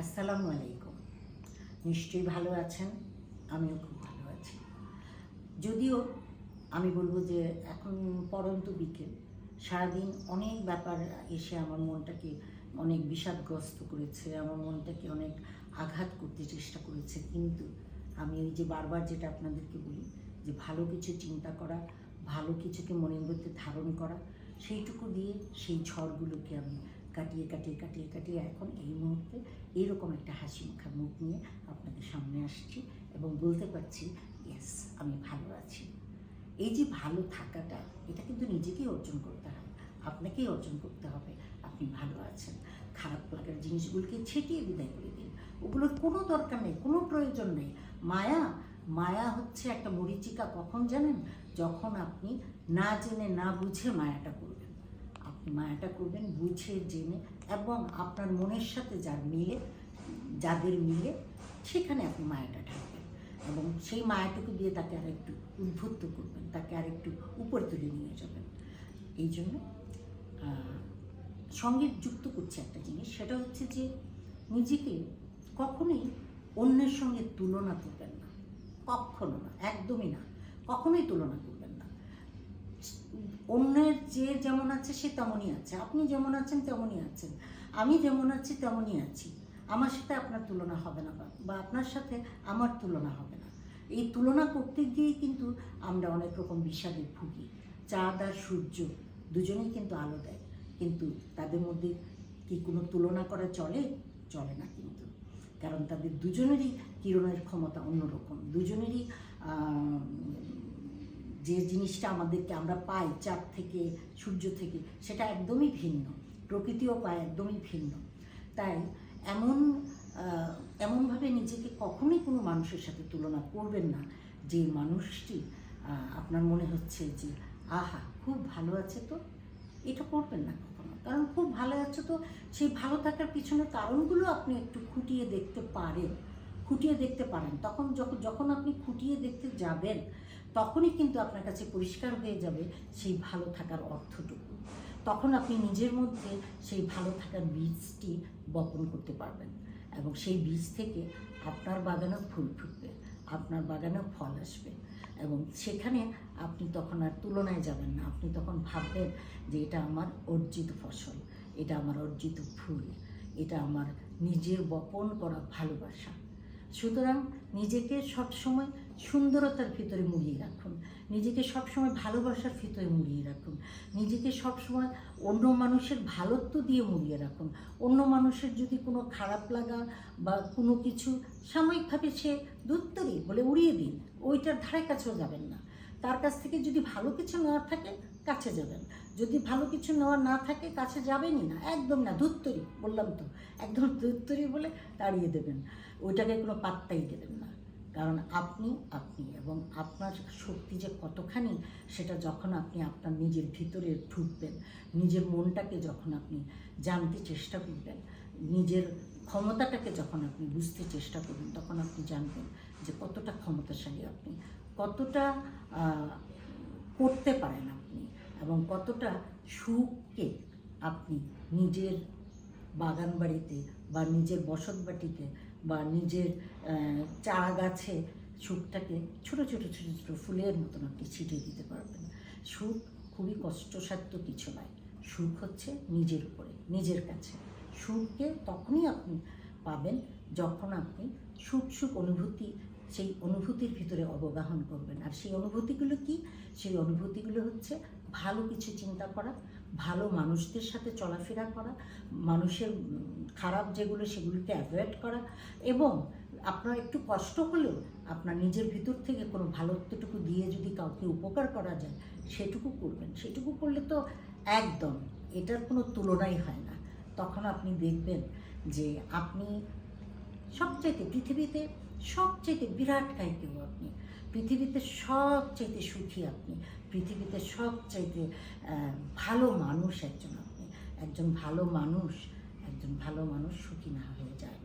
আসসালামু আলাইকুম। নিশ্চয়ই ভালো আছেন? আমিও খুব ভালো আছি। যদিও আমি বলব যে এখন পরন্ত বিকেল। সারাদিন অনেক ব্যাপার এসে আমার মনটাকে অনেক বিষাদগ্রস্ত করেছে, আমার মনটাকে অনেক আঘাত করতে চেষ্টা করেছে। কিন্তু আমি ওই যে বারবার যেটা আপনাদেরকে বলি, যে ভালো কিছু চিন্তা করা, ভালো কিছুকে মনের মধ্যে ধারণ করা, সেইটুকু দিয়ে সেই ঝড়গুলোকে আমি কাটিয়ে কাটিয়ে কাটিয়ে কাটিয়ে এখন এই মুহূর্তে এইরকম একটা হাসি মুখা মুখ নিয়ে আপনাদের সামনে আসছি এবং বলতে পারছি ইয়েস আমি ভালো আছি। এই যে ভালো থাকাটা, এটা কিন্তু নিজেকেই অর্জন করতে হবে, আপনাকেই অর্জন করতে হবে, আপনি ভালো আছেন। খারাপ লাগার জিনিসগুলোকে ছেটিয়ে বিদায় করে দিন। ওগুলোর কোনো দরকার নেই, কোনো প্রয়োজন নেই। মায়া মায়া হচ্ছে একটা মরিচিকা কখন জানেন? যখন আপনি না জেনে, না বুঝে মায়াটা করবেন। মায়াটা করবেন, বুঝে, জেনে এবং আপনার মনের সাথে যার মিলে, যাদের মিলে সেখানে আপনি মায়াটা ঢাকবেন এবং সেই মায়াটুকু দিয়ে তাকে আরেকটু উদ্বুদ্ধ করবেন, তাকে আরেকটু উপর তুলে নিয়ে যাবেন। এই জন্য সঙ্গে যুক্ত করছে একটা জিনিস, সেটা হচ্ছে যে নিজেকে কখনোই অন্যের সঙ্গে তুলনা করবেন না, কখনো না, একদমই না, কখনোই তুলনা করবেন অন্যের যে যেমন আছে সে তেমনই আছে। আপনি যেমন আছেন তেমনই আছেন। আমি যেমন আছি তেমনই আছি। আমার সাথে আপনার তুলনা হবে না বা- আপনার সাথে আমার তুলনা হবে না। এই তুলনা করতে গিয়েই কিন্তু আমরা অনেক রকম বিষাদে ভুগি। চাঁদ আর সূর্য দুজনেই কিন্তু আলো দেয়। কিন্তু তাদের মধ্যে কি কোনো তুলনা করা চলে? চলে না কিন্তু। কারণ তাদের দুজনেরই কিরণের ক্ষমতা অন্যরকম। দুজনেরই যে জিনিসটা আমাদেরকে আমরা পাই চাঁদ থেকে, সূর্য থেকে, সেটা একদমই ভিন্ন। প্রকৃতিও পায় একদমই ভিন্ন। তাই এমন এমনভাবে নিজেকে কখনোই কোনো মানুষের সাথে তুলনা করবেন না। যে মানুষটি আপনার মনে হচ্ছে যে, আহা, খুব ভালো আছে তো? এটা করবেন না কখনো। কারণ খুব ভালো আছে তো, সেই ভালো থাকার পিছনের কারণগুলো আপনি একটু খুঁটিয়ে দেখতে পারেন। খুঁটিয়ে দেখতে পারেন। তখন যখন যখন আপনি খুঁটিয়ে দেখতে যাবেন তখনই কিন্তু আপনার কাছে পরিষ্কার হয়ে যাবে সেই ভালো থাকার অর্থটুকু। তখন আপনি নিজের মধ্যে সেই ভালো থাকার বীজটি বপন করতে পারবেন এবং সেই বীজ থেকে আপনার বাগানেও ফুল ফুটবে, আপনার বাগানেও ফল আসবে এবং সেখানে আপনি তখন আর তুলনায় যাবেন না। আপনি তখন ভাববেন যে এটা আমার অর্জিত ফসল, এটা আমার অর্জিত ফুল, এটা আমার নিজের বপন করা ভালোবাসা। সুতরাং নিজেকে সবসময় সুন্দরতার ভিতরে মুড়িয়ে রাখুন। নিজেকে সবসময় ভালোবাসার ভিতরে মুড়িয়ে রাখুন। নিজেকে সবসময় অন্য মানুষের ভালোত্ব দিয়ে মুড়িয়ে রাখুন। অন্য মানুষের যদি কোনো খারাপ লাগা বা কোনো কিছু সাময়িকভাবে সে দুত্তরি বলে উড়িয়ে দিন, ওইটার ধারে কাছেও যাবেন না। তার কাছ থেকে যদি ভালো কিছু নেওয়ার থাকে, কাছে যাবেন। যদি ভালো কিছু নেওয়ার না থাকে, কাছে যাবেনই না। একদম না ধুত্তরি বললাম তো। একদম ধুত্তরি বলে তাড়িয়ে দেবেন। ওইটাকে কোনো পাত্তাই দেবেন না। কারণ আপনি আপনি এবং আপনার শক্তি যে কতখানি, সেটা যখন আপনি আপনার নিজের ভিতরে ঢুকবেন, নিজের মনটাকে যখন আপনি জানতে চেষ্টা করবেন, নিজের ক্ষমতাটাকে যখন আপনি বুঝতে চেষ্টা করবেন, তখন আপনি জানবেন যে কতটা ক্ষমতাশালী আপনি, কতটা করতে পারেন আপনি এবং কতটা সুখকে আপনি নিজের বাগান বাড়িতে বা নিজের বসত বাটিতে বা নিজের চারা গাছে সুখটাকে ছোটো ছোটো ছোটো ছোটো ফুলের মতন আপনি ছিটিয়ে দিতে পারবেন। সুখ খুবই কষ্টসাধ্য কিছু নয়। সুখ হচ্ছে নিজের উপরে, নিজের কাছে। সুখকে তখনই আপনি পাবেন যখন আপনি সুখ সুখ অনুভূতি, সেই অনুভূতির ভিতরে অবগাহন করবেন। আর সেই অনুভূতিগুলো কি? সেই অনুভূতিগুলো হচ্ছে ভালো কিছু চিন্তা করা ভালো মানুষদের সাথে চলাফেরা করা, মানুষের খারাপ যেগুলো সেগুলোকে অ্যাভয়েড করা এবং আপনার একটু কষ্ট হলেও আপনার নিজের ভিতর থেকে কোনো ভালোত্বটুকু দিয়ে যদি কাউকে উপকার করা যায়, সেটুকু করবেন। সেটুকু করলে তো একদম এটার কোনো তুলনাই হয় না। তখন আপনি দেখবেন যে আপনি সবচাইতে পৃথিবীতে সবচাইতে বিরাট কায় কেউ আপনি। পৃথিবীতে সবচাইতে সুখী আপনি, পৃথিবীতে সবচাইতে চাইতে ভালো মানুষ একজন আপনি। একজন ভালো মানুষ, একজন ভালো মানুষ সুখী না হয়ে যায়।